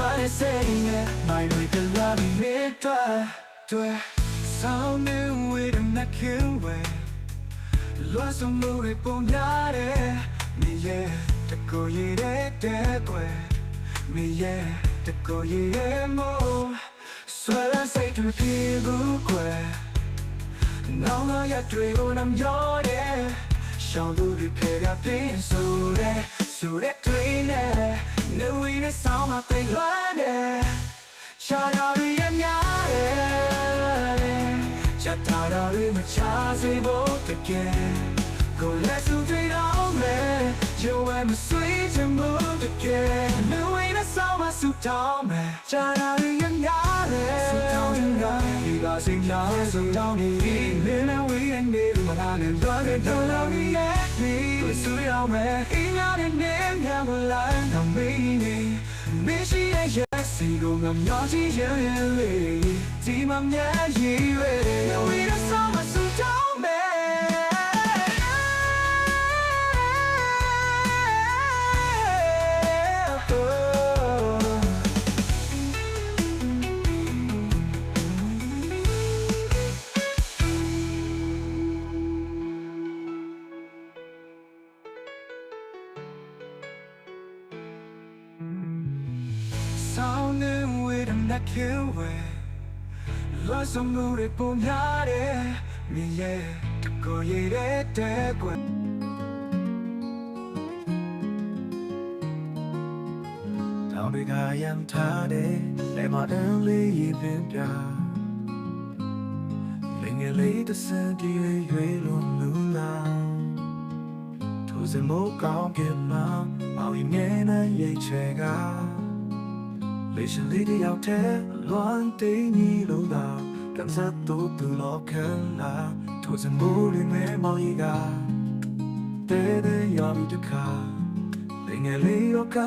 လွားတဲ့စိတ်နဲ့မိုင်းတွေကလာပြီးမြတ်တွေ့ဆောင်းနေဝေးတဲ့နှက်ခင်ဝဲလွားဆုံးလို့ရပုံရတယ်မြေရဲ့တကိုရည်တဲ့တဲ့ကွယ်မြေရဲ့တကိုရည်ရဲ့မို့ဆွဲလာစိတ်တွေပြေဘူးကွယ်နောင်လာရတွေကိုနမ်းရောတယ်ရှောင်းသူတွေဖေရပြင်းဆိုတဲ့ဆိုတဲ့တွေနဲ့နေဝီနဲ့ဆောင်းမ သိလွမ်းတယ်ရှားရရရများတယ်ချက်ထားရရမချစေဖို့တကယ်ကိုလက်စုတွေတော့မယ်ရုံးဝဲမဆွေးချင်ဘူးတကယ်နေဝီနဲ့ဆောင်းမဆူတောင်းမယ်ရှားရရရများတယ်ဆူတောင်းရင်ဒီကစင်လာဆူတောင်းနေပြီနေနဲ့ဝီနဲ့နေမလာနဲ့တော့တဲ့တော့လာရဲ့ဒီဆူရောက်မယ်အင်းရတဲ့နေများမလာတော့မင်းနေ မရှိရဲ့ရဲ့စီကိုငါမျောချီရဲ့လေးဒီမှာမြဲရည်ရွယ် Sounding with a neck away Lost some moody punyare Mi ye Ko ye de te kwe Down big I am tired Le ma den le yi pin pya Ling le de sen di yue lu lu la ထိုစမိုးကောင်းကင်မှာမောင်ရင်ငယ်နဲ့ရိတ်ချေက လေရှင်လေးတယောက်တည်းလွမ်းတိန်ကြီးလို့သာကံစားတူတူလောက်ခံလာထိုစမိုးလေးနဲ့မောင်ကြီးကတဲတဲရောက်ပြီးတခါလေငယ်လေးတော့က